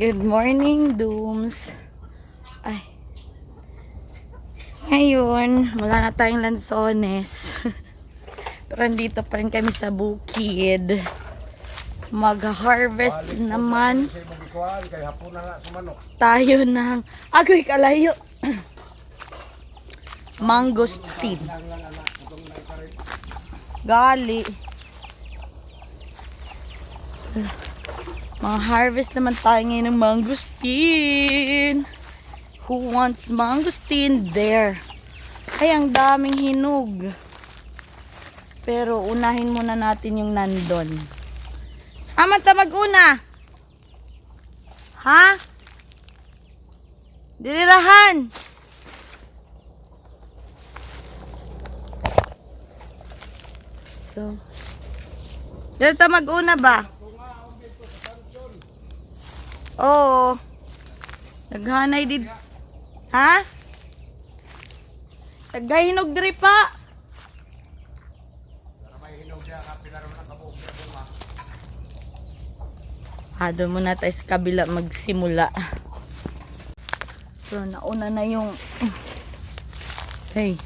Good morning, Dooms. Ay. Ngayon, wala na tayong lansones. Pero andito pa rin kami sa bukid. Mag-harvest naman tayo ng agoy kalayo. Mangosteen. Gali. Mga harvest naman tayo ngayon ng mangosteen. Who wants mangosteen? There. Ay, ang daming hinog. Pero unahin muna natin yung nandon. Aman ta mag-una. Ha? Dirirahan. So, dito ta mag-una ba? Oo. Naghanay did. Ha? Naghahinog diri pa. Ha, doon muna tayo sa kabila magsimula. So, nauna na yung... Hey.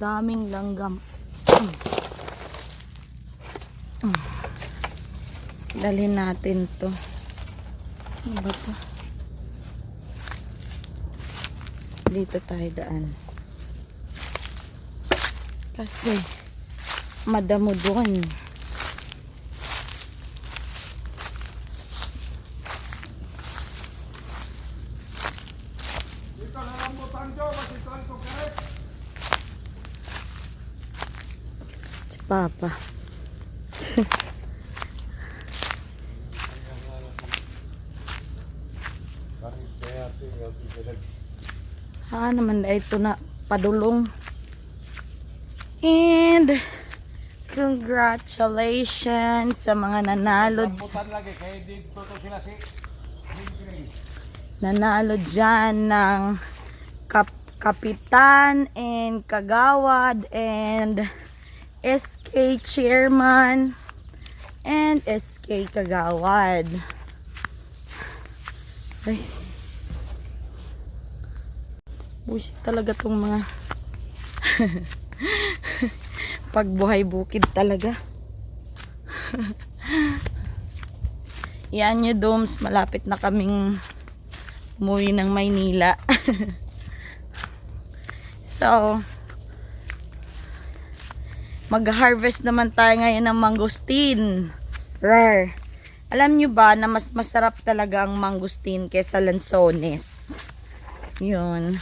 Daming langgam. Dalhin natin to. Ano ba to? Dito tayo daan. Kasi, madamo doon. Dito na lang mo tanjo, masituan ko karet. Si Papa. Karet kaya ito, yung pinag Naman na ito na padulong. And congratulations sa mga nanalo nanalo dyan ng kap kapitan and kagawad and SK chairman and SK kagawad. Ay. Bullshit talaga tong mga pagbuhay bukid talaga. Yan nyo domes, malapit na kaming umuwi ng Maynila. so, mag-harvest naman tayo ngayon ng mangosteen. Rare. Alam nyo ba na mas masarap talaga ang mangosteen kesa lansones? Yun.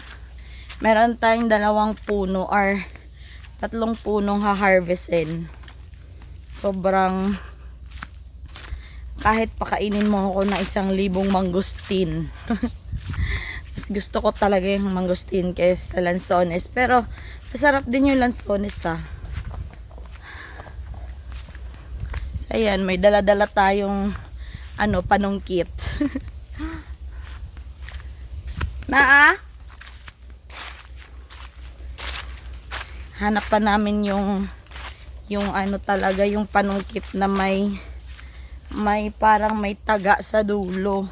Meron tayong dalawang puno or tatlong punong ha-harvestin. Sobrang kahit pakainin mo ako na isang libong mangosteen. Mas gusto ko talaga yung mangosteen kaysa lansones. Pero, masarap din yung lansones ah. So, ayan, may dala-dala tayong ano, panungkit. na ah? Hanap pa namin yung yung ano talaga, yung panungkit na may may parang may taga sa dulo.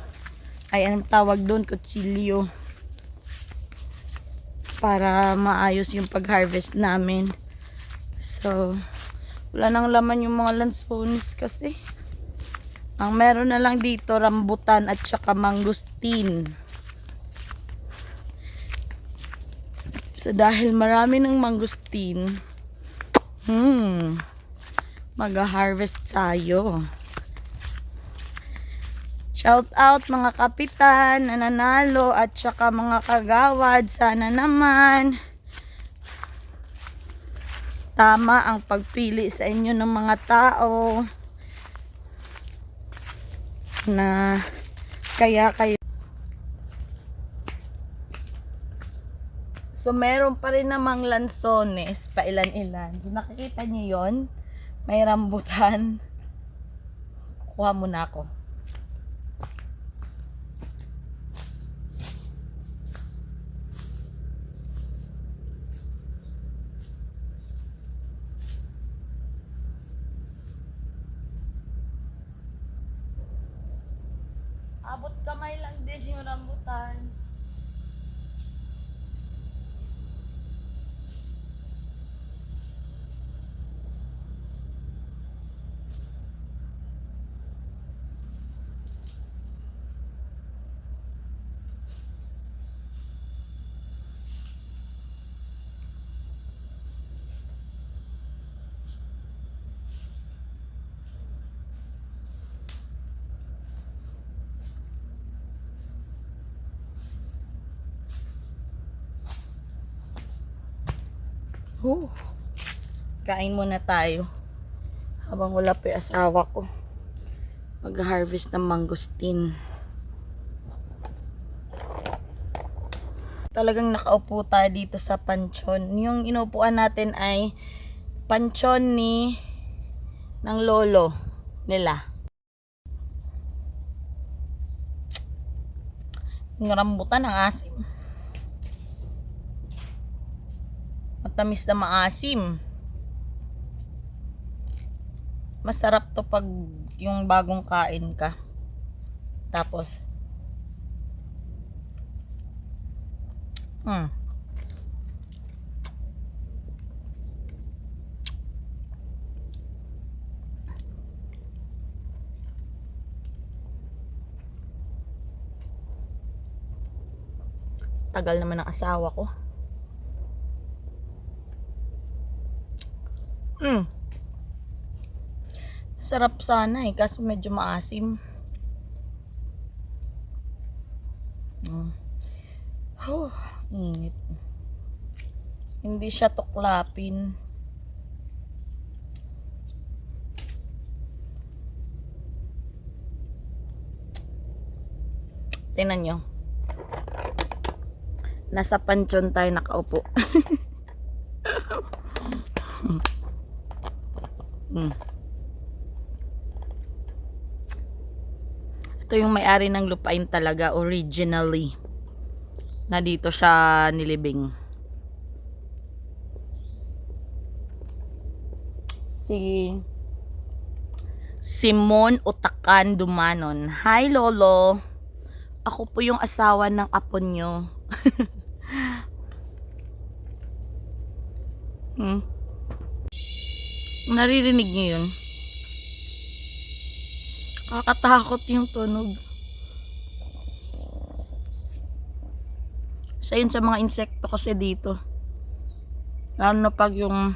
Ay, anong tawag doon? Kutsilyo. Para maayos yung pag-harvest namin. So, wala nang laman yung mga lansones kasi. Ang meron na lang dito, rambutan at saka mangustin. So, dahil marami ng mangustin, hmm, mag-harvest tayo. Shout out mga kapitan, nananalo at saka mga kagawad. Sana naman tama ang pagpili sa inyo ng mga tao na kaya kayo So meron pa rin namang lansones pa ilan-ilan. So, nakikita niyo yon May rambutan. Kuha muna ako. Abot kamay lang din yung rambutan. Oh. Kain muna tayo. Habang wala pa yung asawa ko. Mag-harvest ng mangustin. Talagang nakaupo tayo dito sa panchon. Yung inupuan natin ay panchon ni ng lolo nila. Yung rambutan ang asim. Matamis na maasim. Masarap to pag yung bagong kain ka. Tapos, hmm. Tagal naman ng asawa ko. Mm. Sarap sana eh, kaso medyo maasim. Mm. Oh, init. Hindi siya tuklapin. Tingnan nyo. Nasa pansyon tayo nakaupo. Mm. Ito yung may-ari ng lupain talaga originally. Na dito siya nilibing. Si Simon Utakan Dumanon. Hi Lolo. Ako po yung asawa ng apo nyo. hmm. Naririnig niyo yun? Kakatakot yung tunog. Isa yun sa mga insekto kasi dito. Lalo na pag yung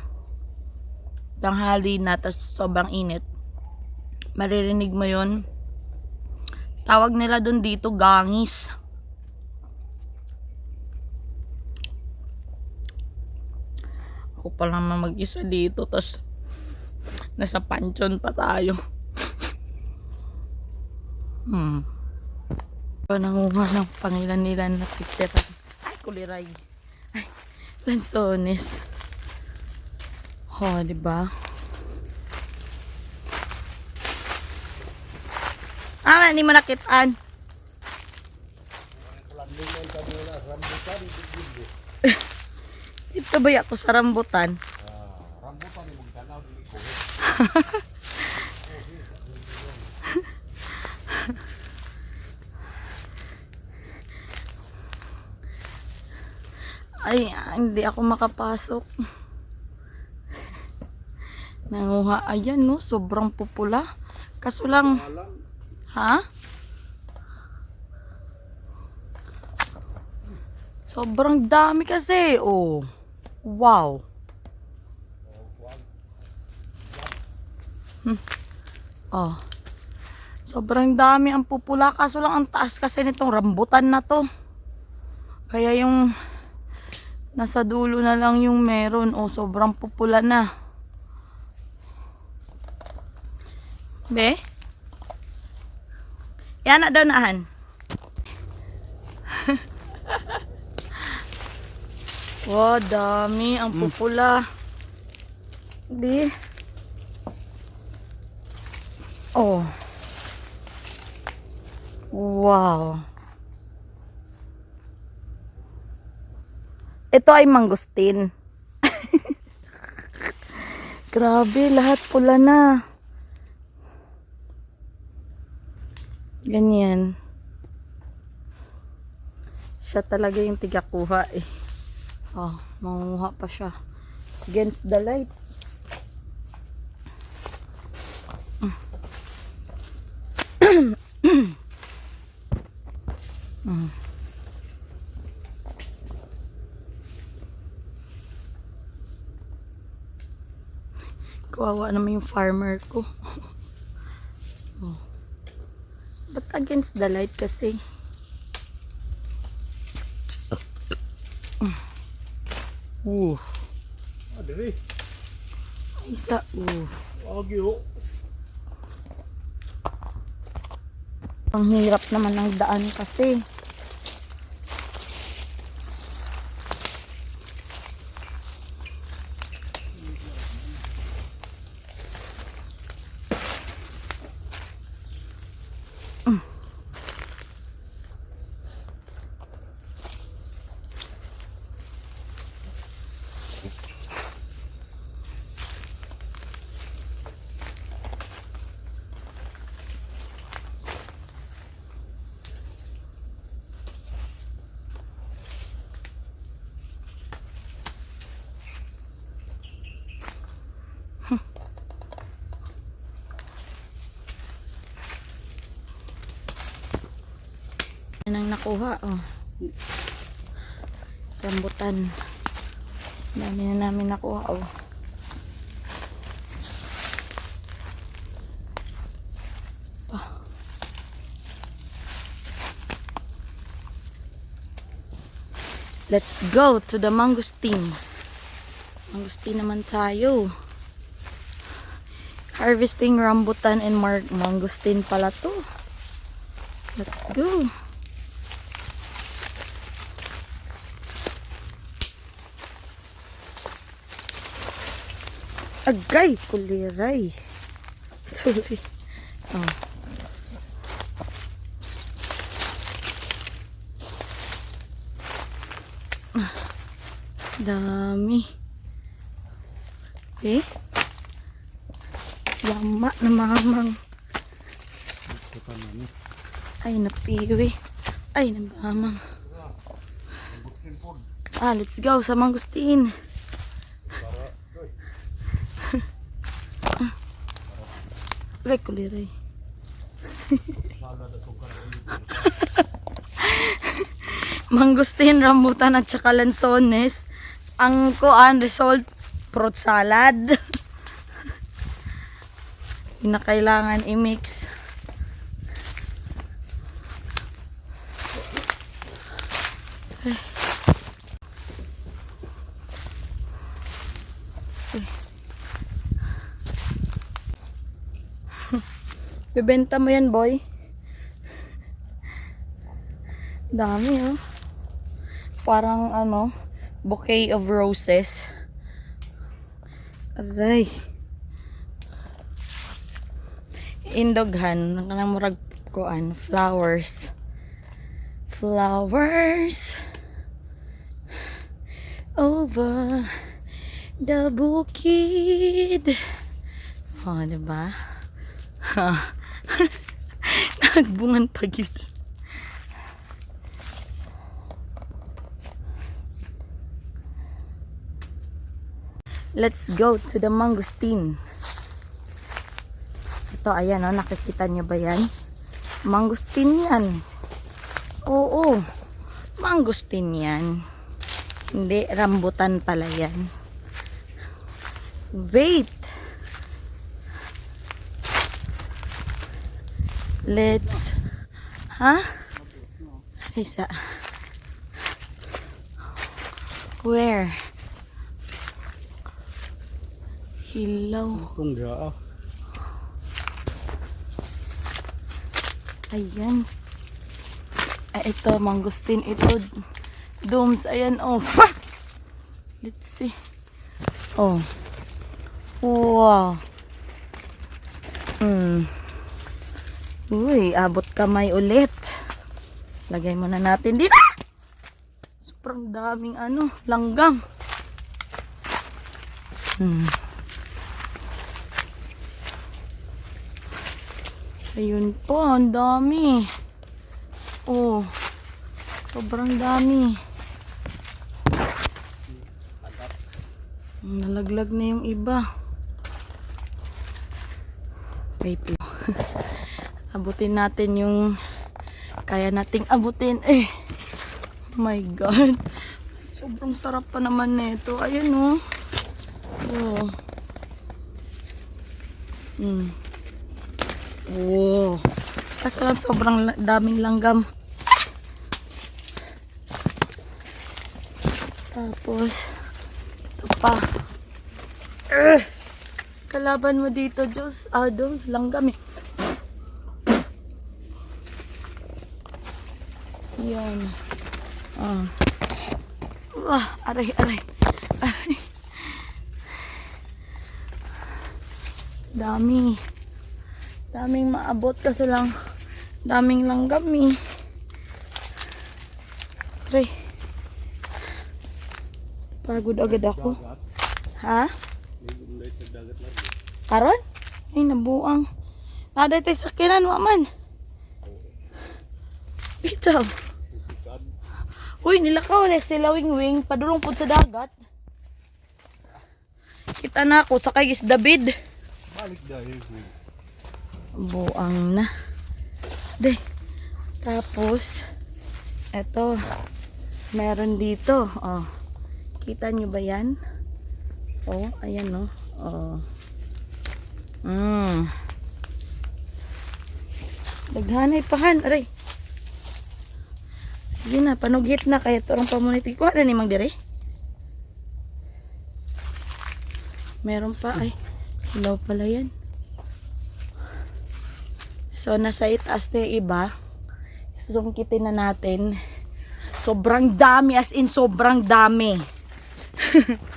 tanghali na tas sobrang init. Maririnig mo yun. Tawag nila dun dito gangis. Ako pa naman mag-isa dito tas nasa pansyon pa tayo. Hmm. Nangunga ng pangilan-ilan na titira. Ay, kuliray. Ay, lansones. Oh, di ba? Ah, hindi mo nakitaan. Dito ba ako sa? Rambutan ni mong tanaw dili ko. Ay, hindi ako makapasok. Nanguha. Ayan, no. Sobrang pupula. Kaso lang, ha? Sobrang dami kasi. Oh. Wow. Hmm. Oh. Sobrang dami ang pupula. Kaso lang ang taas kasi nitong rambutan na to. Kaya yung nasa dulo na lang yung meron. Oh, sobrang pupula na. Be? Yan na daw naahan. wow, dami. Ang pupula. Be? Oh. Wow. Ito ay mangustin. Grabe, lahat pula na. Ganyan. Siya talaga yung tigakuha eh. Oh, manguha pa siya. Against the light. Mm. Kawawa naman yung farmer ko. oh. Ba't against the light kasi? Uh, Ah, diri. isa. Uh. Agi ho. Ang hirap naman ng daan kasi. Yan ang nakuha, oh. Rambutan. Dami na namin nakuha, oh. Ah. Let's go to the mangosteen. Mangosteen naman tayo. Harvesting rambutan and mangosteen pala to. Let's go. Agay, kuliray. Sorry. Oh. Ah, Dami. Eh? Lama na mamang. Ay, napiwi. Ay, nabamang. Ah, let's go sa mangustin. Ay, kuliray. Mangustin, rambutan at saka lansones. Ang kuan result, fruit salad. Na kailangan i-mix. Bebenta mo yan, boy. Dami, oh. Parang, ano, bouquet of roses. Aray. Indoghan, kanang murag kuan, flowers. Flowers over the bukid. Oh, diba? Ha. Nagbungan pa yun. Let's go to the mangosteen. Ito, ayan, oh, nakikita niyo ba yan? Mangosteen yan. Oo, mangosteen yan. Hindi, rambutan pala yan. Wait. Let's, ha? Isa. Where? Hello. Kung ah. Ayan. Ay, ito, mangustin. Ito, domes. Ayan, oh. Let's see. Oh. Wow. Hmm. Uy, abot kamay ulit. Lagay muna natin dito. Sobrang daming ano, langgang. Hmm. Ayun po, ang dami. Oh. Sobrang dami. Nalaglag na yung iba. Wait lang. abutin natin yung kaya nating abutin. Eh. My God. Sobrang sarap pa naman nito. Ayan oh. Oh. Mm. Oh. Kasi lang sobrang daming langgam. Tapos, ito pa. Eh! Kalaban mo dito, Diyos. Ah, Diyos, langgam eh. Yan. Ah. Wah, aray, aray. Aray. Dami. Daming maabot kasi lang. Daming langgam eh. Aray. Pagod agad ako. Ha? Karon? Ay, nabuang. Nada tayo sa kinan, waman. Bitaw. Isikad. Uy, nilakaw na sila wing-wing. Padulong po sa dagat. Kita na ako, sakay is David. Balik dahil. Buang na. De. Tapos, eto. Meron dito. Oh. Kita nyo ba yan? Oh, ayan no. Oh. Mm. Daghanay pahan. Aray. Sige na, panugit na. Kaya turang pamuniti. Kuha na ni Mang Dire. Meron pa. Ay, hilaw pala yan. So, nasa itaas na yung iba. Susungkitin na natin. Sobrang dami, as in sobrang dami.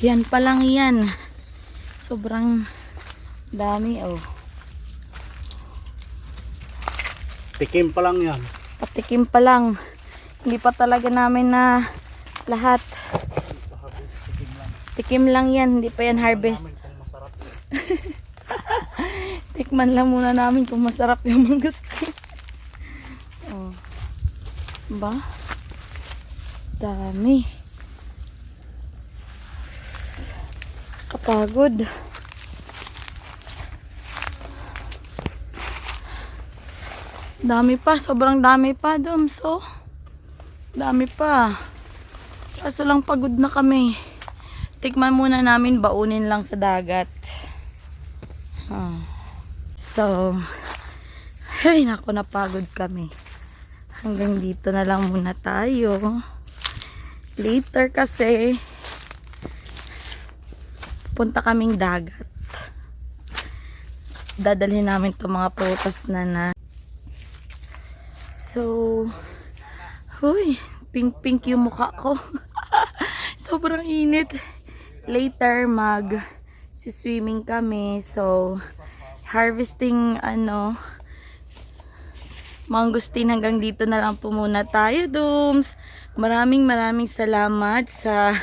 Yan pa lang yan. Sobrang dami, oh. Tikim pa lang yan. Patikim pa lang. Hindi pa talaga namin na lahat. Tikim lang yan, hindi pa yan harvest. Tikman lang muna namin kung masarap yung mangustin. oh. Ba? Dami. Kapagod. Dami pa, sobrang dami pa, Doms. Oh. Dami pa. Kaso lang pagod na kami. Tikman muna namin, baunin lang sa dagat. Ah. So, ay nako napagod kami. Hanggang dito na lang muna tayo. Later kasi, punta kaming dagat. Dadalhin namin itong mga prutas na na. So, huy, pink-pink yung mukha ko. Sobrang init. Later, mag si swimming kami. So, harvesting ano mangustin hanggang dito na lang po muna tayo dooms maraming maraming salamat sa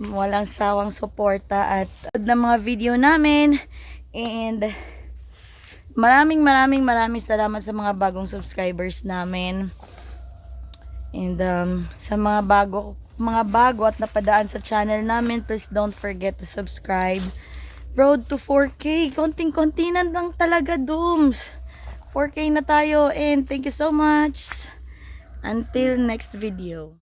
walang sawang suporta at ng mga video namin and maraming maraming maraming salamat sa mga bagong subscribers namin and um, sa mga bago mga bago at napadaan sa channel namin please don't forget to subscribe road to 4K. Konting-konti na lang talaga, Dooms. 4K na tayo and thank you so much. Until next video.